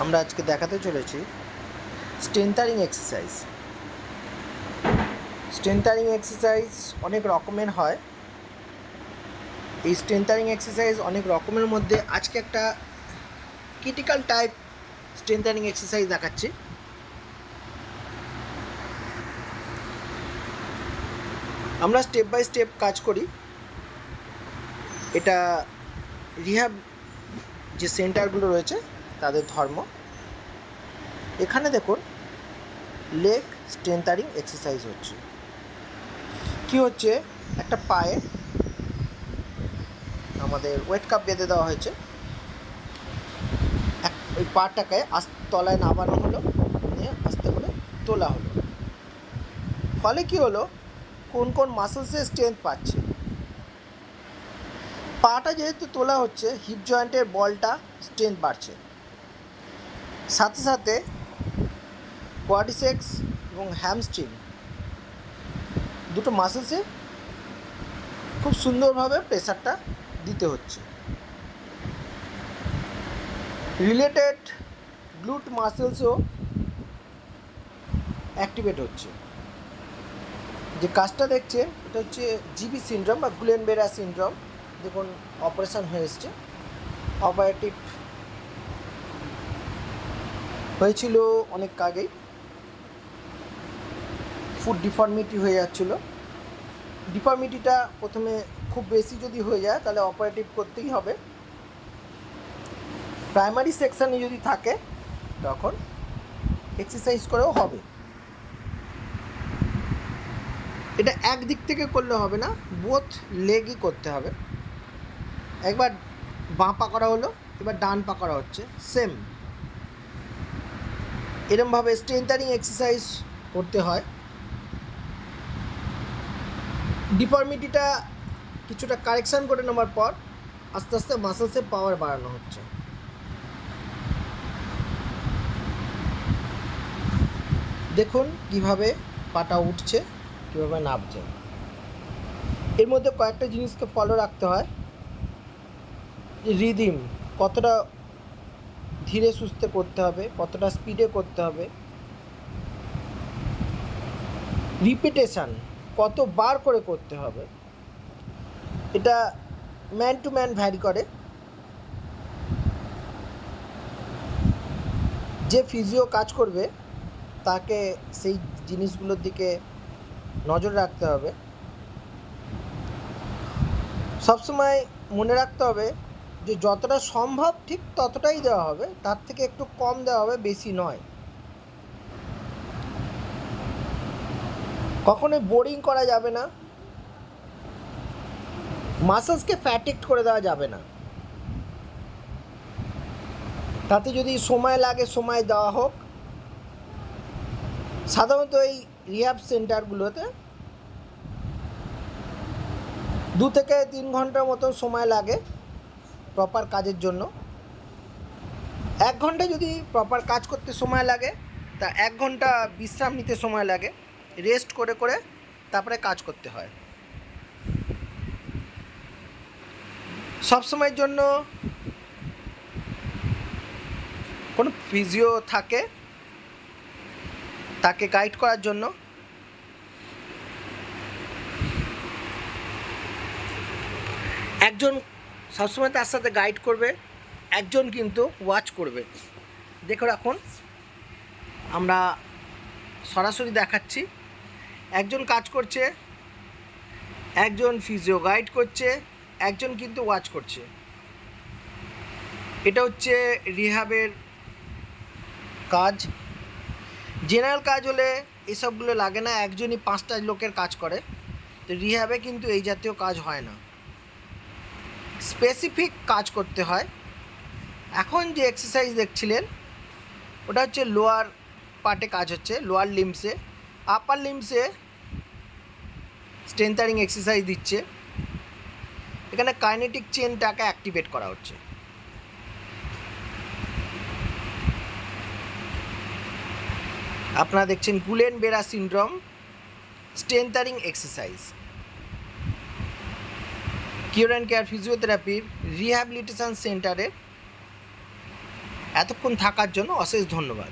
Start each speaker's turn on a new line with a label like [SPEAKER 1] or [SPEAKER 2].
[SPEAKER 1] আমরা আজকে দেখাতে চলেছি স্ট্রেন্থারিং এক্সারসাইজ। স্ট্রেন্থারিং এক্সারসাইজ অনেক রকমের হয়। এই স্ট্রেন্থারিং এক্সারসাইজ অনেক রকমের মধ্যে আজকে একটা ক্রিটিক্যাল টাইপ স্ট্রেন্থারিং এক্সারসাইজ দেখাচ্ছি। আমরা স্টেপ বাই স্টেপ কাজ করি। এটা রিহ্যাব যে সেন্টারগুলো রয়েছে তাদের ধর্ম। এখানে দেখুন লেগ স্ট্রেন্থারিং এক্সারসাইজ হচ্ছে। কি হচ্ছে? একটা পায়ে আমাদের ওয়েট কাপ বেঁধে দেওয়া হয়েছে। এক, ওই পাটাকে আস তলায় নামানো হলো, নিয়ে আস্তে করে তোলা হলো। ফলে কি হলো? কোন কোন মাসেলসে স্ট্রেংথ পাচ্ছে? পাটা যেহেতু তোলা হচ্ছে হিপ জয়েন্টের বলটা স্ট্রেংথ বাড়ছে। সাথে সাথে কোয়াডিসেক্স এবং হ্যামস্ট্রিং দুটো মাসেলসে খুব সুন্দরভাবে প্রেসারটা দিতে হচ্ছে। রিলেটেড গ্লুট মাসেলসও অ্যাক্টিভেট হচ্ছে। যে কাজটা দেখছে, এটা হচ্ছে জিবি সিনড্রোম বা গুলেন বেরা সিনড্রোম দেখুন অপারেশন হয়ে এসছে। অপারেটিভ হয়েছিল অনেক আগেই। ফুড ডিফর্মিটি হয়ে যাচ্ছিল। ডিফর্মিটিটা প্রথমে খুব বেশি যদি হয়ে যায়, তাহলে অপারেটিভ করতেই হবে। প্রাইমারি সেকশানে যদি থাকে, তখন এক্সারসাইজ করেও হবে। এটা একদিক থেকে করলে হবে না বোথ লেগই করতে হবে। একবার বাঁ পা করা হলো, এবার ডান পা করা হচ্ছে। সেম এরমভাবে স্ট্রেন্থারিং এক্সারসাইজ করতে হয়। ডিফর্মিটিটা কিছুটা কারেকশান করে নেওয়ার পর আস্তে আস্তে মাসেলসের পাওয়ার বাড়ানো হচ্ছে। দেখুন কীভাবে পাটা উঠছে, কীভাবে নামছে। এর মধ্যে কয়েকটা জিনিসকে ফলো রাখতে হয়। রিদিম কতটা ধীরে সুস্থে করতে হবে, কতটা স্পিডে করতে হবে। রিপিটেশান কতবার করে করতে হবে। এটা ম্যান টু ম্যান ভ্যারি করে। যে ফিজিও কাজ করবে, তাকে সেই জিনিসগুলোর দিকে নজর রাখতে হবে। সবসময় মনে রাখতে হবে যে যতটা সম্ভব ঠিক ততটাই দেওয়া হবে, তার থেকে একটু কম দেওয়া হবে, বেশি নয়। কখনোই বোরিং করা যাবে না। মাসেলসকে ফ্যাটেক্ট করে দেওয়া যাবে না। তাতে যদি সময় লাগে, সময় দেওয়া হোক। সাধারণত এই রিহ্যাব সেন্টারগুলোতে দু থেকে তিন ঘণ্টার মতন সময় লাগে। প্রপার কাজের জন্য। এক ঘণ্টা যদি প্রপার কাজ করতে সময় লাগে, তা এক ঘণ্টা বিশ্রাম নিতে সময় লাগে রেস্ট করে করে তারপরে কাজ করতে হয়। সবসময়ের জন্য কোনো ফিজিও থাকে, তাকে গাইড করার জন্য। একজন সবসময় তার সাথে গাইড করবে, একজন কিন্তু ওয়াচ করবে। দেখো এখন আমরা সরাসরি দেখাচ্ছি। একজন কাজ করছে, একজন ফিজিও গাইড করছে, একজন কিন্তু ওয়াচ করছে। এটা হচ্ছে রিহাবের কাজ। জেনারেল কাজ হলে এসবগুলো লাগে না, একজনই পাঁচটা লোকের কাজ করে। তো রিহাবে কিন্তু এই জাতীয় কাজ হয় না। স্পেসিফিক কাজ করতে হয়। এখন যে এক্সারসাইজ দেখছিলেন, ওটা হচ্ছে লোয়ার পার্টে কাজ হচ্ছে লোয়ার লিমসে আপার লিমসে স্ট্রেন্থারিং এক্সারসাইজ দিচ্ছে। এখানে কাইনেটিক চেনটাকে অ্যাক্টিভেট করা হচ্ছে। আপনারা দেখছেন Guillain Barre syndrome strengthening exercise cure and care ফিজিওথেরাপির rehabilitation সেন্টারে এতক্ষণ থাকার জন্য অশেষ ধন্যবাদ।